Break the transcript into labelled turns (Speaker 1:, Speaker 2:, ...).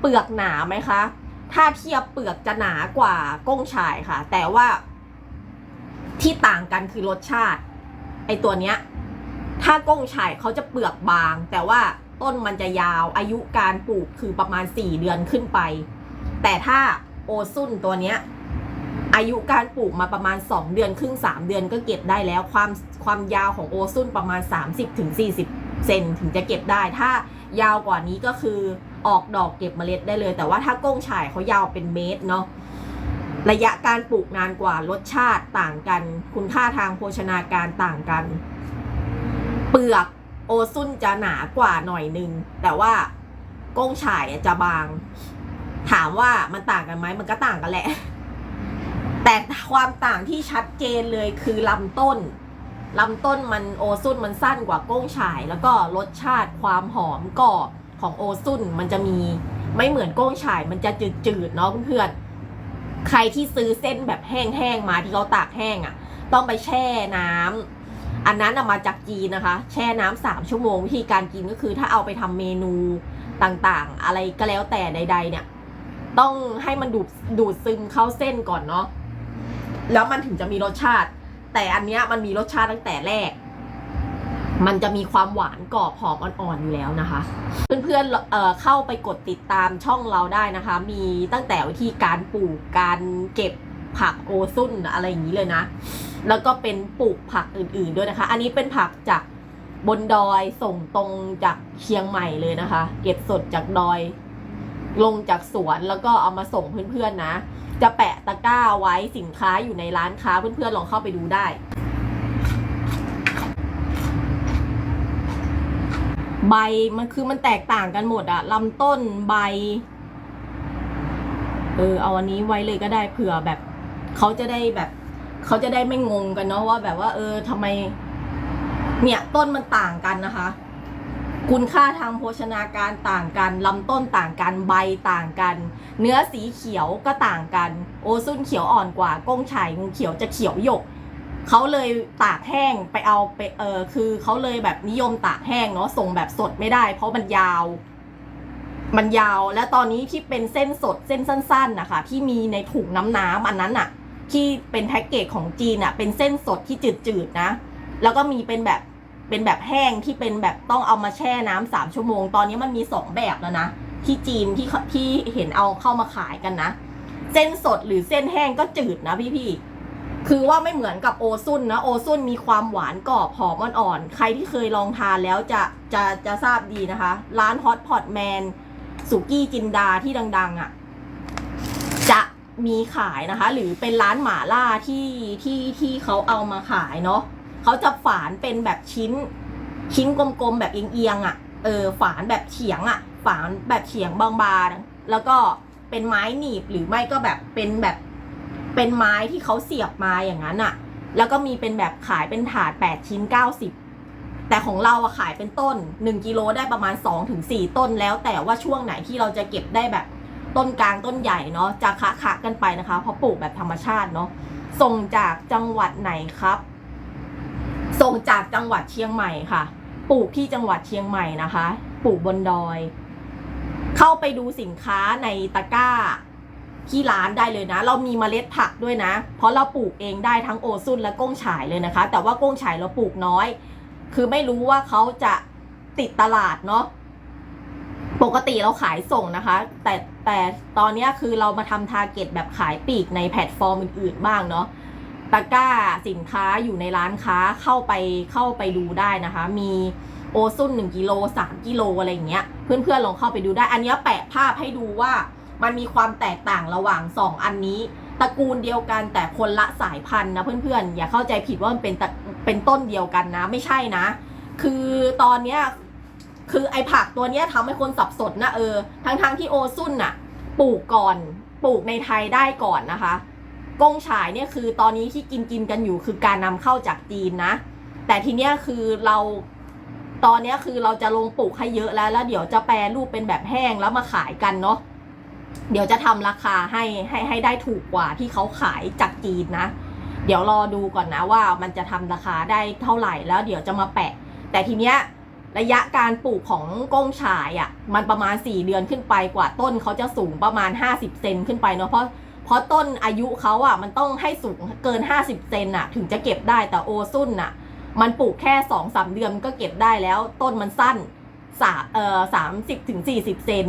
Speaker 1: เปลือกหนาไหมคะ ถ้าเทียบเปลือกจะหนากว่าก้งฉ่ายค่ะ แต่ว่าที่ต่างกันคือรสชาติ ไอตัวเนี้ย ถ้าก้งฉ่ายเขาจะเปลือกบาง แต่ว่าต้นมันจะยาวอายุการปลูกคือประมาณ 4 เดือนขึ้นไป แต่ถ้าโอซุนตัวเนี้ยอายุการปลูกมาประมาณ 2 เดือนครึ่ง 3 เดือนก็เก็บได้แล้วความความยาวของโอซุนประมาณ 30-40เซนถึงจะเก็บได้ถ้า ยาวกว่านี้ก็คือออกดอกเก็บเมล็ดได้เลย แต่ว่าถ้าก้งฉ่ายเขายาวเป็นเมตรเนาะระยะการปลูกนานกว่ารสชาติต่างกัน คุณค่าทางโภชนาการต่างกัน เปลือกโอซุนจะหนากว่าหน่อยนึง แต่ว่าก้งฉ่ายจะบาง ถามว่ามันต่างกันไหมมันก็ต่างกันแหละ แต่ความต่างที่ชัดเจนเลยคือลำต้น ลำต้นมันโอซุนมันสั้นกว่าก้งฉ่าย แล้วก็รสชาติความหอมกรอบของโอซุนมันจะมีไม่เหมือนก้งฉ่ายมันจะจืดๆเนาะเพื่อนๆใครที่ซื้อเส้นแบบแห้งๆมาที่เขาตากแห้งอะ่ะ ต้องไปแช่น้ำอันนั้นมาจากจีนนะคะ แช่น้ำสามชั่วโมงวิธีการกินก็คือถ้าเอาไปทำเมนูต่างๆ อะไรก็แล้วแต่ใด ๆ เนี่ย ต้องให้มันดูดดูดซึมเข้าเส้นก่อนเนาะแล้วมันถึงจะมีรสชาติ แต่อันเนี้ยมันมีรสชาติตั้งแต่แรก มันจะมีความหวานกรอบหอมอ่อนๆอยู่แล้วนะคะ เพื่อนๆเเข้าไปกดติดตามช่องเราได้นะคะ มีตั้งแต่วิธีการปลูกการเก็บผักโอซุนอะไรอย่างนี้เลยนะ แล้วก็เป็นปลูกผักอื่นๆด้วยนะคะ อันนี้เป็นผักจากบนดอยส่งตรงจากเชียงใหม่เลยนะคะ เก็บสดจากดอย ลงจากสวนแล้วก็เอามาส่งเพื่อนๆนะ จะแปะตะกร้าไว้สินค้าอยู่ในร้านค้าเพื่อนๆลองเข้าไปดูได้ ใบมันคือมันแตกต่างกันหมดอะลำต้นใบ เออเอาอันนี้ไว้เลยก็ได้เผื่อแบบเขาจะได้แบบเขาจะได้ไม่งงกันเนาะว่าแบบว่า เออทำไม เนี่ยต้นมันต่างกันนะคะ คุณค่าทางโภชนาการต่างกัน ลำต้นต่างกัน ใบต่างกัน เนื้อสีเขียวก็ต่างกัน โอซุนเขียวอ่อนกว่า ก้งฉ่ายงูเขียวจะเขียวหยก เขาเลยตากแห้งไปเอาไปเออคือเขาเลยแบบนิยมตากแห้งเนาะ ส่งแบบสดไม่ได้ เพราะมันยาว มันยาว และตอนนี้ที่เป็นเส้นสดเส้นสั้น ๆนะคะที่มีในถุงน้ำน้ำอันนั้นอะที่เป็นแพ็กเกจของจีนอะเป็นเส้นสดที่จืดๆนะ แล้วก็มีเป็นแบบ เป็นแบบแห้งที่เป็นแบบต้องเอามาแช่น้ำสามชั่วโมง ตอนนี้มันมีสองแบบแล้วนะ ที่จีนที่ที่เห็นเอาเข้ามาขายกันนะ เส้นสดหรือเส้นแห้งก็จืดนะพี่ๆคือว่าไม่เหมือนกับโอซุนนะโอซุนมีความหวานกรอบหอมอ่อนๆใครที่เคยลองทานแล้วจะจะจะทราบดีนะคะ ร้านฮอตพอตแมนสุกี้จินดาที่ดัง ๆอะ จะมีขายนะคะ หรือเป็นร้านหม่าล่าที่ที่ที่เขาเอามาขายเนาะ เขาจะฝานเป็นแบบชิ้น ชิ้นกลมๆแบบเอียงๆอะ เออ ฝานแบบเฉียงอะ ฝานแบบเฉียงบางๆ แล้วก็เป็นไม้หนีบหรือไม่ก็แบบเป็นแบบ เป็นไม้ที่เขาเสียบมาอย่างนั้นอะ แล้วก็มีเป็นแบบขายเป็นถาด8ชิ้น90แต่ของเราอะขายเป็นต้น 1กิโลได้ประมาณ 2-4 ต้นแล้วแต่ว่าช่วงไหนที่เราจะเก็บได้แบบต้นกลางต้นใหญ่เนาะจะคะคะกันไปนะคะ เพราะปลูกแบบธรรมชาติเนาะส่งจากจังหวัดไหนครับ ส่งจากจังหวัดเชียงใหม่ค่ะ ปลูกที่จังหวัดเชียงใหม่นะคะ ปลูกบนดอย เข้าไปดูสินค้าในตะกร้าที่ร้านได้เลยนะ เรามีเมล็ดผักด้วยนะ เพราะเราปลูกเองได้ทั้งโอซุนและก้งฉายเลยนะคะ แต่ว่าก้งฉายเราปลูกน้อย คือไม่รู้ว่าเขาจะติดตลาดเนาะปกติเราขายส่งนะคะ แต่แต่ตอนนี้คือเรามาทำทาร์เก็ตแบบขายปีกในแพลตฟอร์มอื่นๆบ้างเนาะ ตะกร้าสินค้าอยู่ในร้านค้าเข้าไปเข้าไปดูได้นะคะ มีโอซุน1กิโล3กิโลอะไรอย่างเงี้ย เพื่อนๆลองเข้าไปดูได้ อันเนี้ยแปะภาพให้ดูว่ามันมีความแตกต่างระหว่าง 2 อันนี้ตระกูลเดียวกันแต่คนละสายพันธุ์นะเพื่อนๆ อย่าเข้าใจผิดว่ามันเป็นตะเป็นต้นเดียวกันนะ ไม่ใช่นะ คือตอนเนี้ยคือไอผักตัวเนี้ยทำให้คนสับสนนะเออทั้งๆทที่โอซุนน่ะปลูกก่อนปลูกในไทยได้ก่อนนะคะ กงฉายเนี่ยคือตอนนี้ที่กินกินกันอยู่คือการนำเข้าจากจีนนะ แต่ทีเนี้ยคือเราตอนเนี้ยคือเราจะลงปลูกให้เยอะแล้ว แล้วเดี๋ยวจะแปรรูปเป็นแบบแห้งแล้วมาขายกันเนาะเดี๋ยวจะทำราคาให้ให้ให้ได้ถูกกว่าที่เขาขายจากจีนนะ เดี๋ยวรอดูก่อนนะว่ามันจะทำราคาได้เท่าไหร่แล้ว เดี๋ยวจะมาแปะ แต่ทีเนี้ยระยะการปลูกของกงฉายอะ่ะ มันประมาณ 4 เดือนขึ้นไปกว่าต้นเขาจะสูงประมาณ 50 เซนขึ้นไปเนาะเพราะ เพราะต้นอายุเขาอะมันต้องให้สูงเกิน 50 เซนอะ ถึงจะเก็บได้แต่โอซุนอะ มันปลูกแค่สองสามเดือนมันก็เก็บได้แล้ว ต้นมันสั้นสามเอ่อสามสิบถึงสี่สิบเซน